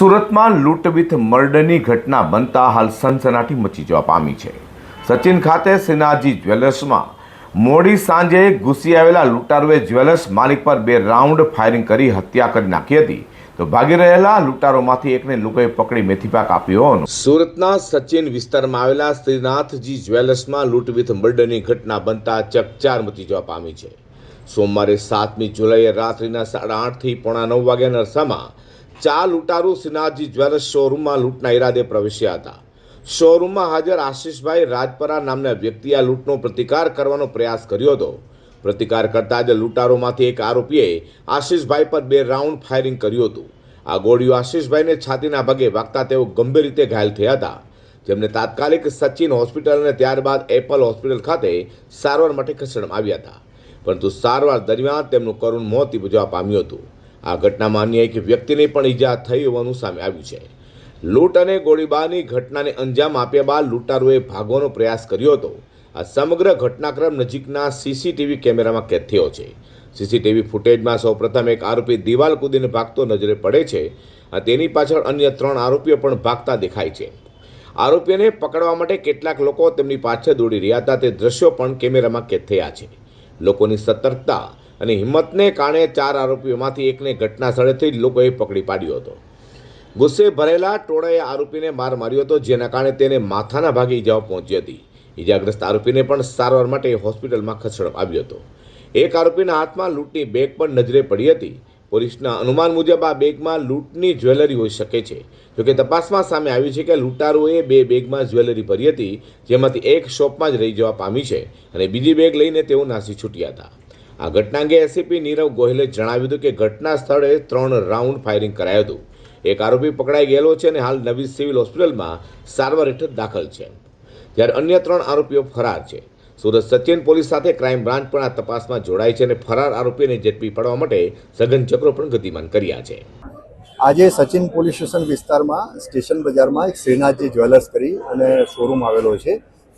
સુરતમાં લૂંટ વિથ મર્ડરની ઘટના બનતા હાલ સનસનાટી મચી જવા પામી છે. સચિન ખાતે સેનાજી જ્વેલર્સમાં મોડી સાંજે ઘૂસી આવેલા લૂંટારોએ જ્વેલર્સ માલિક પર બે રાઉન્ડ ફાયરિંગ કરી હત્યા કરી નાખી હતી. તો ભાગી રહેલા લૂંટારોમાંથી એકને લોકોએ પકડી મેથીપાક આપ્યો હોવાનું સુરતના સચિન વિસ્તારમાં આવેલા શ્રીનાથજી જ્વેલર્સમાં લૂંટ વિથ મર્ડરની ઘટના બનતા ચકચાર મચી જવા પામી છે. સોમવારે સાતમી જુલાઈએ રાત્રિના સાડા આઠથી પોણા નવ વાગ્યાના અરસામાં ચાર લૂંટારૂ શ્રીનાથજી જ્વેલર્સ શોરૂમમાં લૂંટના ઈરાદે પ્રવેશ્યા હતા. શોરૂમમાં હાજર આશીષભાઈ રાજપરા નામના વ્યક્તિએ આ લૂંટનો પ્રતિકાર કરવાનો પ્રયાસ કર્યો હતો. પ્રતિકાર કરતા જ લૂંટારોમાંથી એક આરોપીએ આશીષભાઈ પર બે રાઉન્ડ ફાયરિંગ કર્યું હતું. આ ગોળીઓ આશીષભાઈને છાતીના ભાગે વાગતા તેઓ ગંભીર રીતે ઘાયલ થયા હતા. જેમને તાત્કાલિક સચિન હોસ્પિટલ અને ત્યારબાદ એપલ હોસ્પિટલ ખાતે સારવાર માટે ખસેડવામાં આવ્યા હતા. પરંતુ સારવાર દરમિયાન તેમનું કરુણ મોત નિપજવા પામ્યું હતું. આ ઘટનામાં અન્ય એક વ્યક્તિને પણ ઈજા થઈ હોવાનું સામે આવ્યું છે. લૂંટ અને ગોળીબારની ઘટનાને અંજામ આપ્યા બાદ લૂંટારોએ ભાગવાનો પ્રયાસ કર્યો હતો. આ સમગ્ર ઘટનાક્રમ નજીકના સીસીટીવી કેમેરામાં કેદ થયો છે. સીસીટીવી ફૂટેજમાં સૌપ્રથમ એક આરોપી દિવાલ કૂદીને ભાગતો નજરે પડે છે અને તેની પાછળ અન્ય ત્રણ આરોપીઓ પણ ભાગતા દેખાય છે. આરોપીઓને પકડવા માટે કેટલાક લોકો તેમની પાછળ દોડી રહ્યા હતા. તે દ્રશ્યો પણ કેમેરામાં કેદ થયા છે. લોકોની સતર્કતા અને હિંમતને કારણે ચાર આરોપીઓમાંથી એકને ઘટના સ્થળેથી જ લોકોએ પકડી પાડ્યો હતો. ગુસ્સે ભરેલા ટોળાએ આરોપીને માર માર્યો હતો, જેના કારણે તેને માથાના ભાગે ઈજાઓ પહોંચી હતી. ઈજાગ્રસ્ત આરોપીને પણ સારવાર માટે હોસ્પિટલમાં ખસેડવામાં આવ્યો હતો. એક આરોપીના હાથમાં લૂંટની બેગ પણ નજરે પડી હતી. પોલીસના અનુમાન મુજબ આ બેગમાં લૂંટની જ્વેલરી હોઈ શકે છે. જોકે તપાસમાં સામે આવ્યું છે કે લૂંટારુઓએ બે બેગમાં જ્વેલરી ભરી હતી, જેમાંથી એક શોપમાં જ રહી જવા પામી છે અને બીજી બેગ લઈને તેઓ નાસી છૂટ્યા હતા. આ ઘટના અંગે એસીપી નીરવ ગોહિલે જણાવ્યું હતું કે ઘટના સ્થળે ત્રણ રાઉન્ડ ફાયરિંગ કરાયું હતું. એક આરોપી પકડાઈ ગયેલો છે અને હાલ નવી સિવિલ હોસ્પિટલમાં સારવાર હેઠળ દાખલ છે. જ્યારે અન્ય ત્રણ આરોપીઓ ફરાર છે. સુરત સચિન પોલીસ સાથે ક્રાઇમ બ્રાન્ચ પણ આ તપાસમાં જોડાય છે અને ફરાર આરોપીને ઝડપી પાડવા માટે સઘન ચક્રો પણ ગતિમાન કર્યા છે. આજે સચિન પોલીસ સ્ટેશન વિસ્તારમાં, સ્ટેશન બજારમાં એક શ્રીનાથજી જ્વેલર્સ કરી અને શોરૂમ આવેલો છે.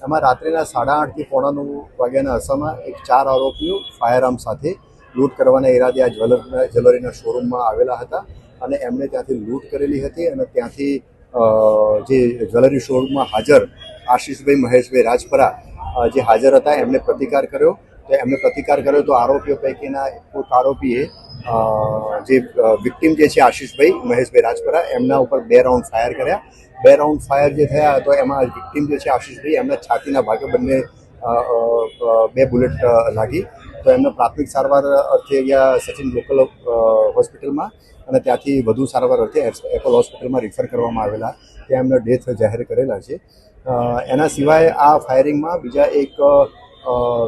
એમાં રાત્રિના સાડા આઠથી પોણા નવ વાગ્યાના અરસામાં એક ચાર આરોપીઓ ફાયરઆર્મ સાથે લૂંટ કરવાના ઈરાદે આ જ્વેલરના જ્વેલરીના શોરૂમમાં આવેલા હતા અને એમણે ત્યાંથી લૂંટ કરેલી હતી અને ત્યાંથી જે જ્વેલરી શોરૂમમાં હાજર આશીષભાઈ, મહેશભાઈ રાજપરા જે હાજર હતા એમણે પ્રતિકાર કર્યો. તો એમણે પ્રતિકાર કર્યો તો આરોપીઓ પૈકીના એક આરોપીએ જે વિક્ટીમ જે છે આશીષભાઈ, મહેશભાઈ રાજપરા, એમના ઉપર બે રાઉન્ડ ફાયર કર્યા. બે રાઉન્ડ ફાયર જે થયા તો એમાં વિક્ટીમ જે છે આશીષભાઈ, એમના છાતીના ભાગે બંને બે બુલેટ લાગી. તો એમને પ્રાથમિક સારવાર અર્થે અહીંયા સચિન લોકલ હોસ્પિટલમાં અને ત્યાંથી વધુ સારવાર અર્થે એપલ હોસ્પિટલમાં રિફર કરવામાં આવેલા. ત્યાં એમનો ડેથ જાહેર કરેલા છે. એના સિવાય આ ફાયરિંગમાં બીજા એક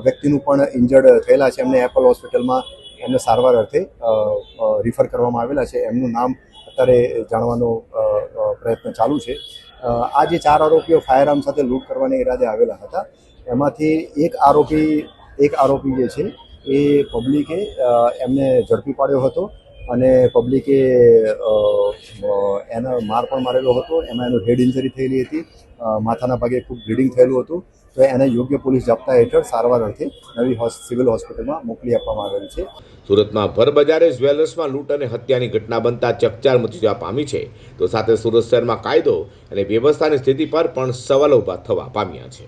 વ્યક્તિનું પણ ઇન્જર્ડ થયેલા છે. એમને એપલ હોસ્પિટલમાં એમને સારવાર અર્થે રિફર કરવામાં આવેલા છે. એમનું નામ અત્યારે જાણવાનો પ્રયત્ન ચાલુ છે. આ જે ચાર આરોપીઓ ફાયરઆર્મ સાથે લૂંટ કરવાના ઈરાદે આવેલા હતા એમાંથી એક આરોપી એક આરોપી જે છે એ પબ્લિકે એમને ઝડપી પાડ્યો હતો અને પબ્લિકે અ, માર પણ મારેલો હતો. એમાં એનું હેડ ઇન્જરી થયેલી હતી. માથાના ભાગે ખૂબ બ્લીડિંગ થયેલું હતું. તો એને યોગ્ય પોલીસ જપ્તા હેઠળ સારવાર અર્થે નવી સિવિલ હોસ્પિટલમાં મોકલી આપવામાં આવેલ છે. સુરતમાં ભરબજારે જ્વેલર્સમાં લૂંટ અને હત્યાની ઘટના બનતા ચકચાર મચી જવા પામી છે. તો સાથે સુરત શહેરમાં કાયદો અને વ્યવસ્થાની સ્થિતિ પર પણ સવાલો ઊભા થવા પામ્યા છે.